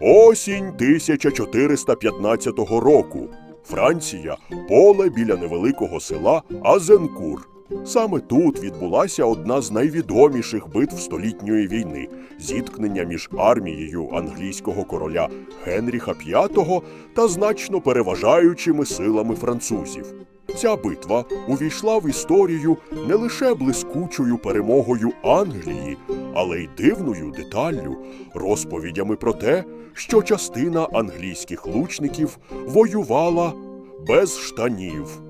Осінь 1415 року. Франція поле біля невеликого села Азенкур. Саме тут відбулася одна з найвідоміших битв столітньої війни зіткнення між армією англійського короля Генріха V та значно переважаючими силами французів. Ця битва увійшла в історію не лише блискучою перемогою Англії, але й дивною деталлю, розповідями про те, що частина англійських лучників воювала без штанів.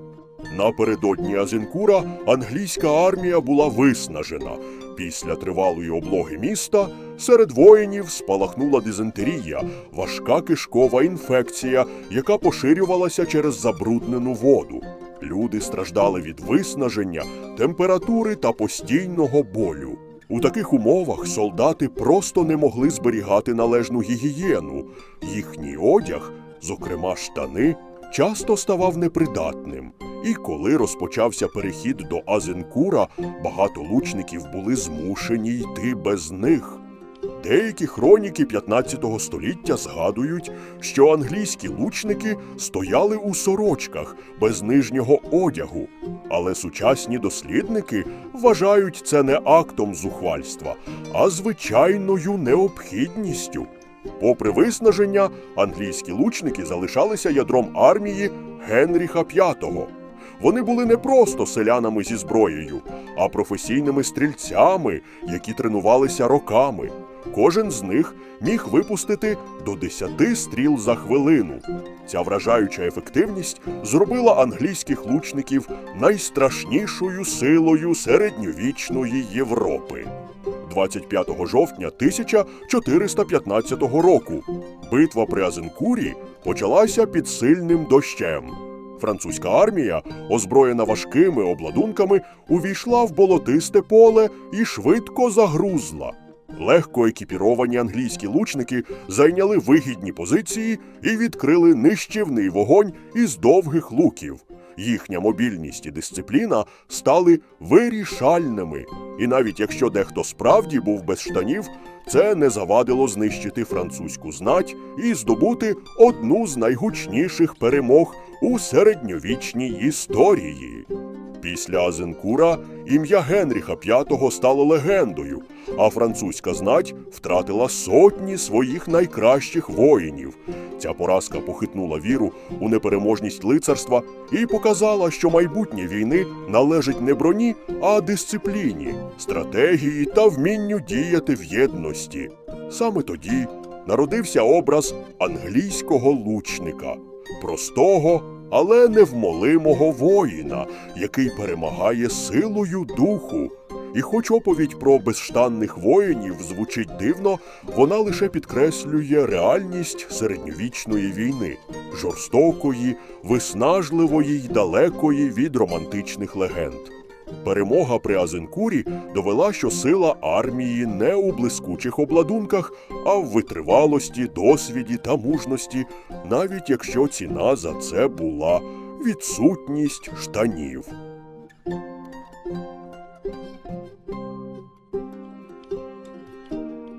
Напередодні Азенкура англійська армія була виснажена. Після тривалої облоги міста серед воїнів спалахнула дизентерія, важка кишкова інфекція, яка поширювалася через забруднену воду. Люди страждали від виснаження, температури та постійного болю. У таких умовах солдати просто не могли зберігати належну гігієну. Їхній одяг, зокрема штани, часто ставав непридатним. І коли розпочався перехід до Азенкура, багато лучників були змушені йти без них. Деякі хроніки 15 століття згадують, що англійські лучники стояли у сорочках без нижнього одягу, але сучасні дослідники вважають це не актом зухвальства, а звичайною необхідністю. Попри виснаження, англійські лучники залишалися ядром армії Генріха V. Вони були не просто селянами зі зброєю, а професійними стрільцями, які тренувалися роками. Кожен з них міг випустити до 10 стріл за хвилину. Ця вражаюча ефективність зробила англійських лучників найстрашнішою силою середньовічної Європи. 25 жовтня 1415 року битва при Азенкурі почалася під сильним дощем. Французька армія, озброєна важкими обладунками, увійшла в болотисте поле і швидко загрузла. Легко екіпіровані англійські лучники зайняли вигідні позиції і відкрили нищівний вогонь із довгих луків. Їхня мобільність і дисципліна стали вирішальними. І навіть якщо дехто справді був без штанів, це не завадило знищити французьку знать і здобути одну з найгучніших перемог у середньовічній історії. Після Азенкура ім'я Генріха V стало легендою, а французька знать втратила сотні своїх найкращих воїнів. Ця поразка похитнула віру у непереможність лицарства і показала, що майбутнє війни належить не броні, а дисципліні, стратегії та вмінню діяти в єдності. Саме тоді народився образ англійського лучника, простого, але невмолимого воїна, який перемагає силою духу. І хоч оповідь про безштанних воїнів звучить дивно, вона лише підкреслює реальність середньовічної війни, жорстокої, виснажливої й далекої від романтичних легенд. Перемога при Азенкурі довела, що сила армії не у блискучих обладунках, а в витривалості, досвіді та мужності, навіть якщо ціна за це була відсутність штанів.